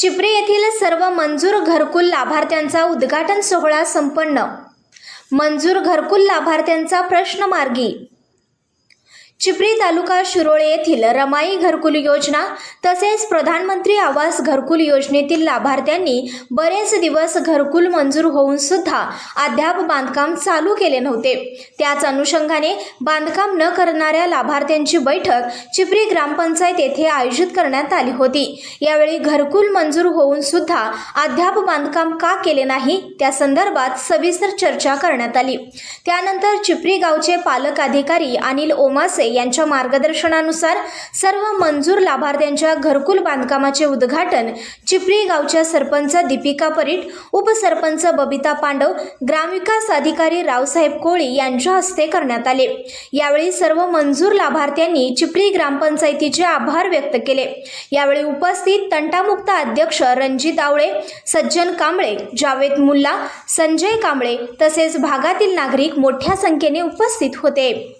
चिपरे येथील सर्व मंजूर घरकुल लाभार्थ्यांचा उद्घाटन सोहळा संपन्न. मंजूर घरकुल लाभार्थ्यांचा प्रश्न मार्गी चिपरी तालुका शिरोळे येथील रमाई घरकुल योजना तसेच प्रधानमंत्री आवास घरकुल योजनेतील लाभार्थ्यांनी बरेच दिवस घरकुल मंजूर होऊन सुद्धा अद्याप बांधकाम चालू केले नव्हते. त्याच अनुषंगाने बांधकाम न करणाऱ्या लाभार्थ्यांची बैठक चिपरी ग्रामपंचायत येथे आयोजित करण्यात आली होती. यावेळी घरकुल मंजूर होऊन सुद्धा अद्याप बांधकाम का केले नाही त्या संदर्भात सविस्तर चर्चा करण्यात आली. त्यानंतर चिपरी गावचे पालक अधिकारी अनिल ओमासे यांच्या मार्गदर्शनानुसार सर्व मंजूर लाभार्थ्यांच्या घरकुल बांधकामाचे उद्घाटन चिपळी गावच्या सरपंच दीपिका परीट उपसरपंच बबिता पांडव ग्रामविकास अधिकारी रावसाहेब कोळी यांच्या हस्ते करण्यात आले. यावेळी सर्व मंजूर लाभार्थ्यांनी चिपळी ग्रामपंचायतीचे आभार व्यक्त केले. यावेळी उपस्थित तंटामुक्त अध्यक्ष रणजित आवळे सज्जन कांबळे जावेद मुल्ला संजय कांबळे तसेच भागातील नागरिक मोठ्या संख्येने उपस्थित होते.